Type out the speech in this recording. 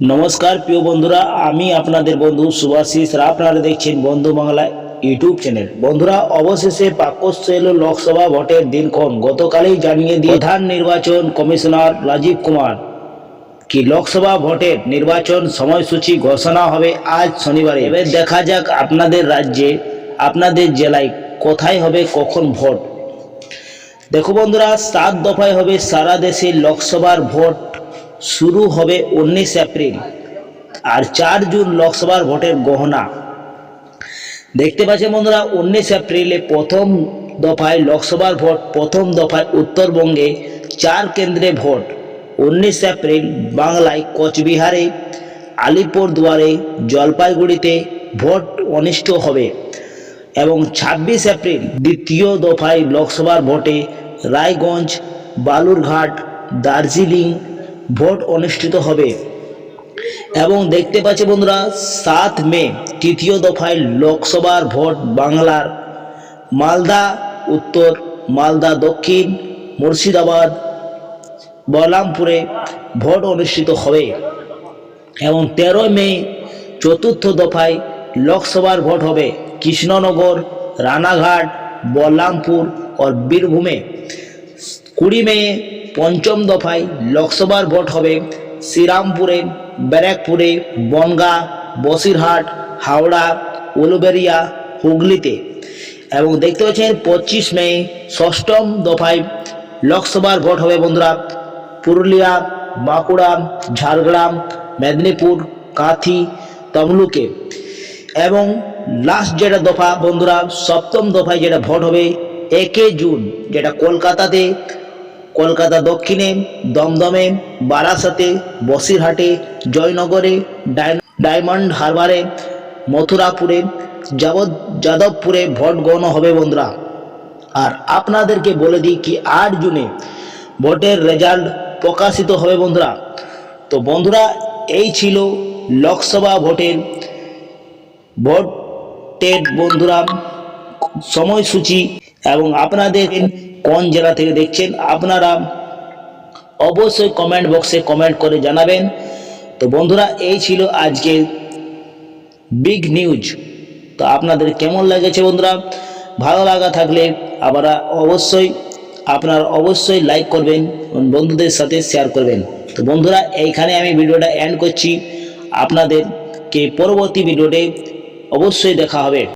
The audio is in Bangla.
নমস্কার, প্রিয় বন্ধুরা, আমি আপনাদের বন্ধু সুভাষিস আর আপনারা দেখছেন বন্ধু বাংলা ইউটিউব চ্যানেল। বন্ধুরা, অবশেষে পাকস্থ এলো লোকসভা ভোটের দিনক্ষণ গতকালই জানিয়ে দিয়ে প্রধান নির্বাচন কমিশনার রাজীব কুমার কি লোকসভা ভোটের নির্বাচন সময়সূচি ঘোষণা হবে আজ শনিবারে। এবার দেখা যাক আপনাদের রাজ্যে, আপনাদের জেলায় কোথায় হবে, কখন ভোট। দেখো বন্ধুরা, সাত দফায় হবে সারা দেশে লোকসভার ভোট শুরু হবে উনিশ এপ্রিল আর চার জুন লোকসভার ভোটের গহনা। দেখতে পাচ্ছেন বন্ধুরা, উনিশ এপ্রিলে প্রথম দফায় লোকসভার ভোট, প্রথম দফায় উত্তরবঙ্গে চার কেন্দ্রে ভোট। উনিশ এপ্রিল বাংলায় কোচবিহারে, আলিপুরদুয়ারে, জলপাইগুড়িতে ভোট অনুষ্ঠিত হবে এবং ছাব্বিশ এপ্রিল দ্বিতীয় দফায় লোকসভার ভোটে রায়গঞ্জ, বালুরঘাট, দার্জিলিং ভোট অনুষ্ঠিত হবে। এবং দেখতে পাচ্ছি বন্ধুরা, সাত মে, তৃতীয় দফায় লোকসভার ভোট বাংলার। মালদা, উত্তর, মালদা দক্ষিণ, মুর্শিদাবাদ বলরামপুরে ভোট অনুষ্ঠিত হবে। এবং তেরো মে, চতুর্থ দফায় লোকসভার ভোট হবে কৃষ্ণনগর, রানাঘাট বলরামপুর ও বীরভূমে। কুড়ি মে পঞ্চম দফায় লোকসভার ভোট হবে শ্রীরামপুরে, ব্যারাকপুরে, বনগাঁ, বসিরহাট, হাওড়া, উলুবেরিয়া, হুগলিতে। এবং দেখতে পাচ্ছেন পঁচিশ মে, ষষ্ঠম দফায় লোকসভার ভোট হবে বন্ধুরা পুরুলিয়া, বাঁকুড়া, ঝাড়গ্রাম, মেদিনীপুর, কাঁথি, তমলুকে। এবং লাস্ট যেটা দফা বন্ধুরা সপ্তম দফায় যেটা ভোট হবে একে জুন, যেটা কলকাতাতে কলকাতা দক্ষিণে, দমদমে, বারাসাতে, বসিরহাটে, জয়নগরে ডায়- ডায়মন্ড হারবারে, মথুরাপুরে, যাবৎ যাদবপুরে ভোট গণনা হবে বন্ধুরা। আর আপনাদেরকে বলে দিই কি আট জুনে ভোটের রেজাল্ট প্রকাশিত হবে বন্ধুরা। তো বন্ধুরা, এই ছিল লোকসভা ভোটের ভোটের বন্ধুরা। সময়সূচি এবং আপনাদের কোন জেলা থেকে দেখছেন, আপনারা অবশ্যই কমেন্ট বক্সে কমেন্ট করে জানাবেন। তো বন্ধুরা, এই ছিল আজকে বিগ নিউজ তো আপনাদের কেমন লেগেছে বন্ধুরা? ভালো লাগা থাকলে আপনারা অবশ্যই আপনারা অবশ্যই লাইক করবেন বন্ধুদের সাথে শেয়ার করবেন। তো বন্ধুরা, এইখানে আমি ভিডিওটা এন্ড করছি। আপনাদেরকে পরবর্তী ভিডিওতে অবশ্যই দেখা হবে।